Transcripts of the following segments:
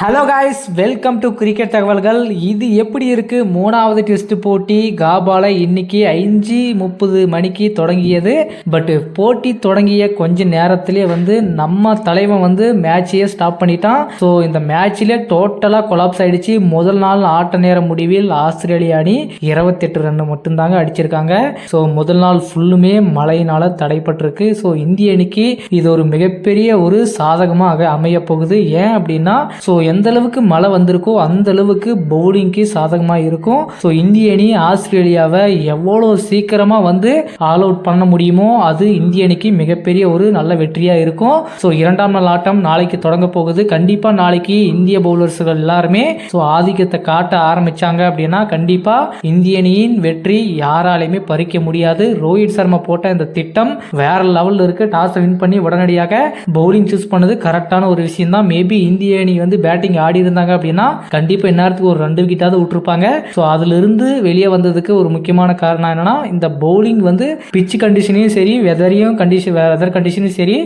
Hello guys welcome to cricket தகவல்கள் இது எப்படி இருக்கு? மூணாவது டெஸ்ட் போட்டி காபால இன்னைக்கு அஞ்சு முப்பது மணிக்கு தொடங்கியது. பட் போட்டி தொடங்கிய கொஞ்ச நேரத்திலே வந்து நம்ம தலைவன் வந்து மேட்சையே ஸ்டாப் பண்ணிட்டான். ஸோ இந்த மேட்ச்லேயே டோட்டலாக கொலாப்ஸ் ஆயிடுச்சு. முதல் நாள் ஆட்ட நேர முடிவில் ஆஸ்திரேலிய அணி இருபத்தெட்டு ரன் மட்டும்தாங்க அடிச்சிருக்காங்க. ஸோ முதல் நாள் ஃபுல்லுமே மழையினால தடைப்பட்டிருக்கு. ஸோ இந்திய அணிக்கு இது ஒரு மிகப்பெரிய ஒரு சாதகமாக அமைய போகுது. ஏன் அப்படின்னா ஸோ எந்த அளவுக்கு மழை வந்திருக்கோ அந்த அளவுக்கு பவுலிங்க்கு சாதகமாக இருக்கும். ஸோ இந்திய அணி ஆஸ்திரேலியாவை எவ்வளோ சீக்கிரமாக வந்து ஆல் அவுட் பண்ண முடியுமோ அது இந்திய அணிக்கு மிகப்பெரிய ஒரு நல்ல வெற்றியாக இருக்கும். ஸோ இரண்டாம் நாள் ஆட்டம் நாளைக்கு தொடங்க போகுது. கண்டிப்பாக நாளைக்கு இந்திய பவுலர்ஸ்கள் எல்லாருமே ஸோ ஆதிக்கத்தை காட்ட ஆரம்பிச்சாங்க அப்படின்னா கண்டிப்பாக இந்திய அணியின் வெற்றி யாராலையுமே பறிக்க முடியாது. ரோஹித் சர்மா போட்ட இந்த திட்டம் வேற லெவலில் இருக்கு. டாஸை வின் பண்ணி உடனடியாக பவுலிங் சூஸ் பண்ணது கரெக்டான ஒரு விஷயம் தான் மேபி இந்திய அணி வந்து பேட் பேட்டிங் ஆடி இருந்தாங்க அப்படின்னா கண்டிப்பாக இந்நேரத்துக்கு ஒரு ரெண்டு விக்கெட்டாவது விட்டுருப்பாங்க. ஸோ அதுலேருந்து வெளியே வந்ததுக்கு ஒரு முக்கியமான காரணம் என்னன்னா இந்த பவுலிங் வந்து பிச் கண்டிஷனையும் சரி வெதரையும் கண்டிஷன் வெதர் கண்டிஷனையும் சரி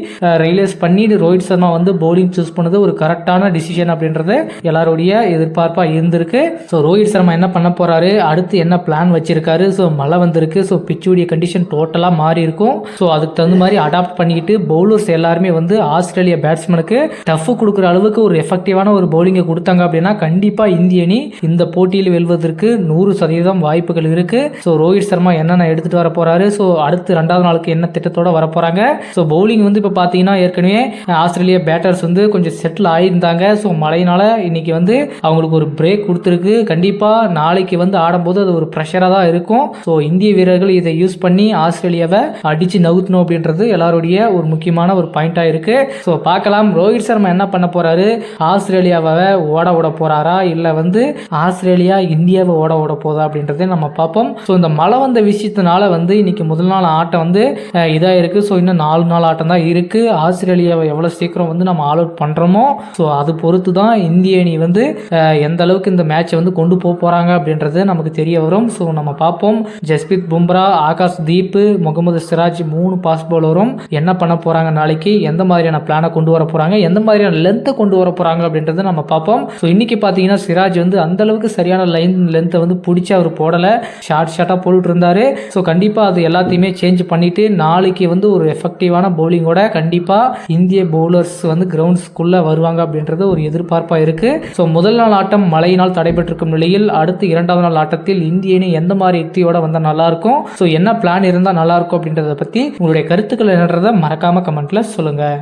ரியலைஸ் பண்ணி ரோஹித் சர்மா வந்து பவுலிங் சூஸ் பண்ணது ஒரு கரெக்டான டிசிஷன் அப்படின்றது எல்லாருடைய எதிர்பார்ப்பாக இருந்திருக்கு. ஸோ ரோஹித் சர்மா என்ன பண்ண போறாரு? அடுத்து என்ன பிளான் வச்சிருக்காரு? ஸோ மழை வந்திருக்கு. ஸோ பிச்சுடைய கண்டிஷன் டோட்டலாக மாறி இருக்கும். ஸோ அதுக்கு தகுந்த மாதிரி அடாப்ட் பண்ணிக்கிட்டு பவுலர்ஸ் எல்லாருமே வந்து ஆஸ்திரேலிய பேட்ஸ்மேனுக்கு டஃப் கொடுக்குற அளவுக்கு ஒரு எஃபெக்டிவான ஒரு பவுலிங்கை கொடுத்தாங்க அப்படின்னா கண்டிப்பாக இந்திய அணி இந்த போட்டியில் வெல்வதற்கு நூறு சதவீதம் வாய்ப்புகள் இருக்கு. ஸோ ரோஹித் சர்மா என்னென்ன எடுத்துட்டு வர போறாரு? ஸோ அடுத்து ரெண்டாவது நாளுக்கு என்ன திட்டத்தோட வர போறாங்க? ஸோ பவுலிங் வந்து இப்போ பார்த்தீங்கன்னா ஏற்கனவே ஆஸ்திரேலியா பேட்டர்ஸ் வந்து கொஞ்சம் செட்டில் ஆயிருந்தாங்க. ஸோ மழையினால இன்னைக்கு வந்து அவங்களுக்கு ஒரு பிரேக் கொடுத்துருக்கு. கண்டிப்பாக நாளைக்கு வந்து ஆடும்போது அது ஒரு ப்ரெஷராக தான் இருக்கும். ஸோ இந்திய வீரர்கள் இதை யூஸ் பண்ணி ஆஸ்திரேலியாவை அடிச்சு நவுத்தணும் அப்படின்றது எல்லாருடைய ஒரு முக்கியமான ஒரு பாயிண்டாக இருக்கு. ஸோ பார்க்கலாம். ரோஹித் சர்மா என்ன பண்ண போறாரு? ஆஸ்திரேலியாவை ஓட விட போறாரா? இல்லை வந்து ஆஸ்திரேலியா இந்தியாவை ஓட விட போதா அப்படின்றத நம்ம பார்ப்போம். ஸோ இந்த மழை வந்த விஷயத்தினால வந்து இன்னைக்கு முதல் நாள் ஆட்டம் வந்து இதாக இருக்கு. ஸோ இன்னும் நாலு நாள் ஆட்டம் தான் இருக்கு. ஆஸ்திரேலியாவை எவ்வளோ சீக்கிரம் வந்து நம்ம ஆல் அவுட் பண்ணுறோமோ ஸோ அது பொறுத்து தான் இந்திய அணி வந்து எந்த அளவுக்கு இந்த மேட்சை வந்து கொண்டு போக போகிறாங்க அப்படின்றது நமக்கு தெரிய வரும். ஸோ நம்ம பார்ப்போம். ஜஸ்பித் பும்ரா ஆகாஷ் தீப் முகமது சிராஜ் மூணு பாஸ் பவுலரும் என்ன பண்ண போகிறாங்க நாளைக்கு? எந்த மாதிரியான பிளானை கொண்டு வர போகிறாங்க எந்த மாதிரியான லென்த்தை கொண்டு வர போகிறாங்க அப்படின்றது நம்ம பார்ப்போம். ஸோ இன்னைக்கு பார்த்தீங்கன்னா சிராஜ் வந்து அந்த அளவுக்கு சரியான லைன் லென்த்தை வந்து பிடிச்சி அவர் போடலை. ஷார்ட் ஷார்ட்டாக போட்டுட்டு இருந்தாரு ஸோ கண்டிப்பாக அது எல்லாத்தையுமே சேஞ்ச் பண்ணிட்டு நாளைக்கு வந்து ஒரு எஃபெக்டிவான பவுலிங்கோட கண்டிப்பாக இந்திய பவுலர்ஸ் வந்து கிரவுண்ட்ஸ்குள்ளே வருவாங்க அப்படின்றது ஒரு எதிர்பார்ப்பாக இருக்குது ஸோ முதல் நாள் ஆட்டம் மழையினால் தடைபெற்றிருக்கும் நிலையில் அடுத்து இரண்டாவது நாள் ஆட்டத்தில் இந்திய அணி எந்த மாதிரி யுக்தியோட வந்தால் நல்லாயிருக்கும் ஸோ என்ன பிளான் இருந்தால் நல்லாயிருக்கும் அப்படின்றத பற்றி உங்களுடைய கருத்துக்கள் என்னன்றதை மறக்காமல் கமெண்ட்டில் சொல்லுங்கள்